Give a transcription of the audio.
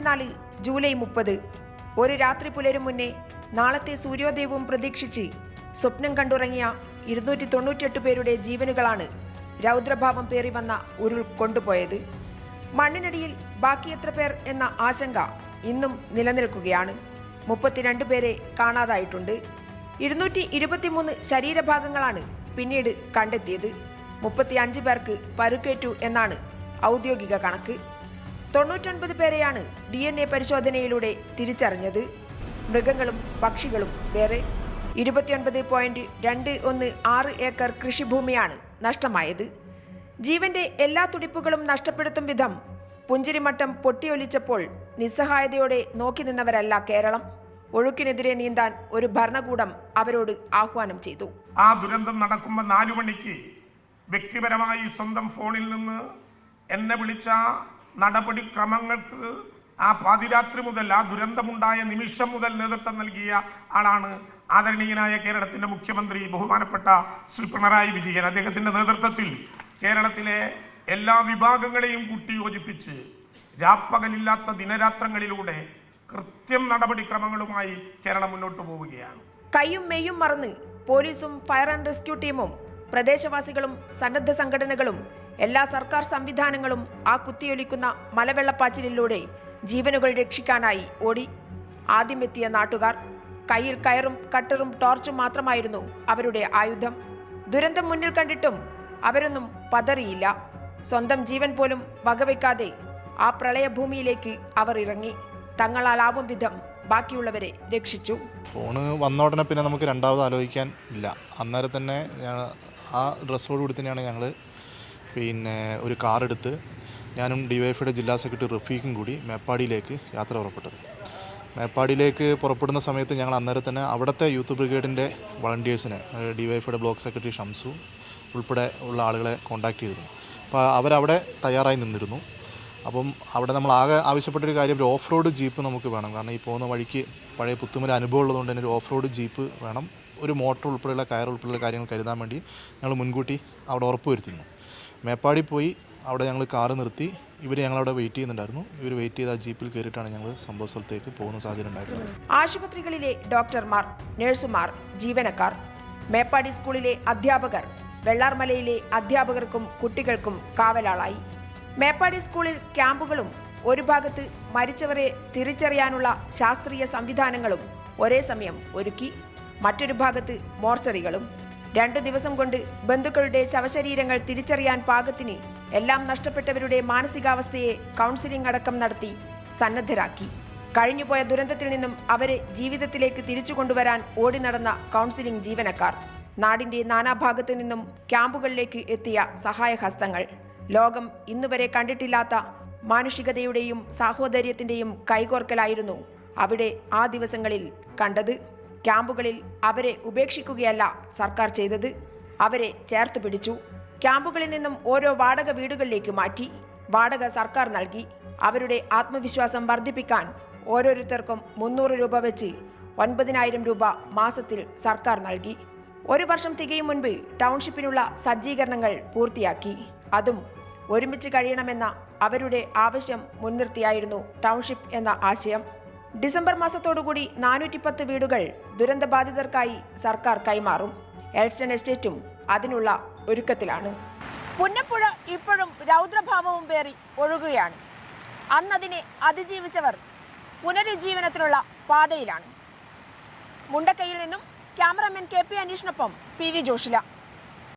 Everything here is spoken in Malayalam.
ഇരുപത്തിനാല് ജൂലൈ മുപ്പത്. ഒരു രാത്രി പുലരും മുന്നേ നാളത്തെ സൂര്യോദയവും പ്രതീക്ഷിച്ച് സ്വപ്നം കണ്ടുറങ്ങിയ ഇരുന്നൂറ്റി തൊണ്ണൂറ്റിയെട്ട് പേരുടെ ജീവനുകളാണ് രൗദ്രഭാവം പേറി വന്ന ഉരുൾ കൊണ്ടുപോയത്. മണ്ണിനടിയിൽ ബാക്കി എത്ര പേർ എന്ന ആശങ്ക ഇന്നും നിലനിൽക്കുകയാണ്. മുപ്പത്തിരണ്ട് പേരെ കാണാതായിട്ടുണ്ട്. ഇരുന്നൂറ്റി ഇരുപത്തിമൂന്ന് ശരീരഭാഗങ്ങളാണ് പിന്നീട് കണ്ടെത്തിയത്. മുപ്പത്തി അഞ്ച് പേർക്ക് പരുക്കേറ്റു എന്നാണ് ഔദ്യോഗിക കണക്ക്. തൊണ്ണൂറ്റൊൻപത് പേരെയാണ് ഡി എൻ എ പരിശോധനയിലൂടെ തിരിച്ചറിഞ്ഞത്. മൃഗങ്ങളും പക്ഷികളും വേറെ ഇരുപത്തിയൊൻപത് പോയിന്റ് രണ്ട് ഒന്ന് ആറ് ഏക്കർ കൃഷിഭൂമിയാണ് നഷ്ടമായത്. ജീവന്റെ എല്ലാ തുടിപ്പുകളും നഷ്ടപ്പെടുത്തും വിധം പുഞ്ചിരിമട്ടം പൊട്ടിയൊലിച്ചപ്പോൾ നിസ്സഹായതയോടെ നോക്കി നിന്നവരല്ല കേരളം. ഒഴുക്കിനെതിരെ നീന്താൻ ഒരു ഭരണകൂടം അവരോട് ആഹ്വാനം ചെയ്തു. ആ ദുരന്തം നടക്കുമ്പോൾ നാലു മണിക്ക് വ്യക്തിപരമായി സ്വന്തം ഫോണിൽ നിന്ന് എന്നെ വിളിച്ച നടപടിക്രമങ്ങൾക്ക് ആ പാതിരാത്രി മുതൽ ആ ദുരന്തമുണ്ടായ നിമിഷം മുതൽ നേതൃത്വം നൽകിയ ആളാണ് ആദരണീയനായ കേരളത്തിന്റെ മുഖ്യമന്ത്രി ബഹുമാനപ്പെട്ട ശ്രീ പിണറായി വിജയൻ. അദ്ദേഹത്തിന്റെ നേതൃത്വത്തിൽ കേരളത്തിലെ എല്ലാ വിഭാഗങ്ങളെയും കൂട്ടി യോജിപ്പിച്ച് രാപ്പകലില്ലാത്ത ദിനരാത്രങ്ങളിലൂടെ കൃത്യം നടപടിക്രമങ്ങളുമായി കേരളം മുന്നോട്ട് പോവുകയാണ്. കൈയും മെയ്യും മറന്ന് പോലീസും ഫയർ ആൻഡ് റെസ്ക്യൂ ടീമും പ്രദേശവാസികളും സന്നദ്ധ സംഘടനകളും എല്ലാ സർക്കാർ സംവിധാനങ്ങളും ആ കുത്തിയൊലിക്കുന്ന മലവെള്ളപ്പാച്ചിലിലൂടെ ജീവനുകൾ രക്ഷിക്കാനായി ഓടി. ആദ്യമെത്തിയ നാട്ടുകാർ കയ്യിൽ കയറും കട്ടറും ടോർച്ചും മാത്രമായിരുന്നു അവരുടെ ആയുധം. ദുരന്തം മുന്നിൽ കണ്ടിട്ടും അവരൊന്നും പതറിയില്ല. സ്വന്തം ജീവൻ പോലും വകവെക്കാതെ ആ പ്രളയഭൂമിയിലേക്ക് അവർ ഇറങ്ങി. തങ്ങളാലാവും വിധം ബാക്കിയുള്ളവരെ രക്ഷിച്ചു. ഫോണ് വന്ന ഉടനെ പിന്നെ നമുക്ക് രണ്ടാമത് ആലോചിക്കാൻ ഇല്ല. അന്നേരം തന്നെ ആ ഡ്രസ്സോട് കൂടി തന്നെയാണ് ഞങ്ങൾ പിന്നെ ഒരു കാർ എടുത്ത് ഞാനും ഡിവൈഎഫ്ഐയുടെ ജില്ലാ സെക്രട്ടറി റഫീഖും കൂടി മേപ്പാടിയിലേക്ക് യാത്ര പുറപ്പെട്ടത്. മേപ്പാടിയിലേക്ക് പുറപ്പെടുന്ന സമയത്ത് ഞങ്ങൾ അന്നേരം തന്നെ അവിടുത്തെ യൂത്ത് ബ്രിഗേഡിന്റെ വളണ്ടിയേഴ്സിനെ ഡിവൈഎഫ്ഐയുടെ ബ്ലോക്ക് സെക്രട്ടറി ഷംസു ഉൾപ്പെടെ ഉള്ള ആളുകളെ കോൺടാക്ട് ചെയ്തിരുന്നു. അപ്പോൾ അവരവിടെ തയ്യാറായി നിന്നിരുന്നു. അപ്പം അവിടെ നമ്മൾ ആകെ ആവശ്യപ്പെട്ടൊരു കാര്യം ഒരു ഓഫ് റോഡ് ജീപ്പ് നമുക്ക് വേണം. കാരണം ഈ പോകുന്ന വഴിക്ക് പഴയ പുത്തുമല അനുഭവം ഉള്ളതുകൊണ്ട് തന്നെ ഒരു ഓഫ് റോഡ് ജീപ്പ് വേണം. ഒരു മോട്ടോർ ഉൾപ്പെടെയുള്ള കയർ ഉൾപ്പെടെയുള്ള കാര്യങ്ങൾ കരുതാൻ വേണ്ടി ഞങ്ങൾ മുൻകൂട്ടി അവിടെ ഉറപ്പ് വരുത്തിയിരുന്നു. മേപ്പാടി പോയി അവിടെ ഞങ്ങൾ കാറ് നിർത്തി. ഇവർ ഞങ്ങളവിടെ വെയിറ്റ് ചെയ്യുന്നുണ്ടായിരുന്നു. ഇവർ വെയിറ്റ് ചെയ്ത് ജീപ്പിൽ കയറിയിട്ടാണ് ഞങ്ങൾ സംഭവ സ്ഥലത്തേക്ക് പോകുന്ന സാഹചര്യം ഉണ്ടായിട്ടുള്ളത്. ആശുപത്രികളിലെ ഡോക്ടർമാർ നഴ്സുമാർ ജീവനക്കാർ മേപ്പാടി സ്കൂളിലെ അധ്യാപകർ വെള്ളാർമലയിലെ അധ്യാപകർക്കും കുട്ടികൾക്കും കാവലാളായി. മേപ്പാടി സ്കൂളിൽ ക്യാമ്പുകളും ഒരു ഭാഗത്ത് മരിച്ചവരെ തിരിച്ചറിയാനുള്ള ശാസ്ത്രീയ സംവിധാനങ്ങളും ഒരേ സമയം ഒരുക്കി. മറ്റൊരു ഭാഗത്ത് മോർച്ചറികളും രണ്ടു ദിവസം കൊണ്ട് ബന്ധുക്കളുടെ ശവശരീരങ്ങൾ തിരിച്ചറിയാൻ പാകത്തിന് എല്ലാം നഷ്ടപ്പെട്ടവരുടെ മാനസികാവസ്ഥയെ കൗൺസിലിംഗ് അടക്കം നടത്തി സന്നദ്ധരാക്കി. കഴിഞ്ഞുപോയ ദുരന്തത്തിൽ നിന്നും അവരെ ജീവിതത്തിലേക്ക് തിരിച്ചു കൊണ്ടുവരാൻ ഓടി നടന്ന കൗൺസിലിംഗ് ജീവനക്കാർ. നാടിന്റെ നാനാഭാഗത്തു നിന്നും ക്യാമ്പുകളിലേക്ക് എത്തിയ സഹായഹസ്തങ്ങൾ. ലോകം ഇന്നുവരെ കണ്ടിട്ടില്ലാത്ത മാനുഷികതയുടെയും സാഹോദര്യത്തിന്റെയും കൈകോർക്കലായിരുന്നു അവിടെ ആ ദിവസങ്ങളിൽ കണ്ടത്. ക്യാമ്പുകളിൽ അവരെ ഉപേക്ഷിക്കുകയല്ല സർക്കാർ ചെയ്തത്. അവരെ ചേർത്തു പിടിച്ചു. ക്യാമ്പുകളിൽ നിന്നും ഓരോ വാടക വീടുകളിലേക്ക് മാറ്റി. വാടക സർക്കാർ നൽകി. അവരുടെ ആത്മവിശ്വാസം വർദ്ധിപ്പിക്കാൻ ഓരോരുത്തർക്കും മുന്നൂറ് രൂപ വെച്ച് ഒൻപതിനായിരം രൂപ മാസത്തിൽ സർക്കാർ നൽകി. ഒരു വർഷം തികയും മുൻപ് ടൗൺഷിപ്പിനുള്ള സജ്ജീകരണങ്ങൾ പൂർത്തിയാക്കി. അതും ഒരുമിച്ച് കഴിയണമെന്ന അവരുടെ ആവശ്യം മുൻനിർത്തിയായിരുന്നു ടൗൺഷിപ്പ് എന്ന ആശയം. ഡിസംബർ മാസത്തോടുകൂടി നാനൂറ്റി പത്ത് വീടുകൾ ദുരന്തബാധിതർക്കായി സർക്കാർ കൈമാറും. എൽസ്റ്റൺ എസ്റ്റേറ്റും അതിനുള്ള ഒരുക്കത്തിലാണ്. പുന്നപ്പുഴ ഇപ്പോഴും രൗദ്രഭാവവും പേറി ഒഴുകുകയാണ്. അന്നതിനെ അതിജീവിച്ചവർ പുനരുജ്ജീവനത്തിനുള്ള പാതയിലാണ്. മുണ്ടക്കയിൽ നിന്നും ക്യാമറമാൻ കെ പി അനീഷിനൊപ്പം പി വി ജോഷില.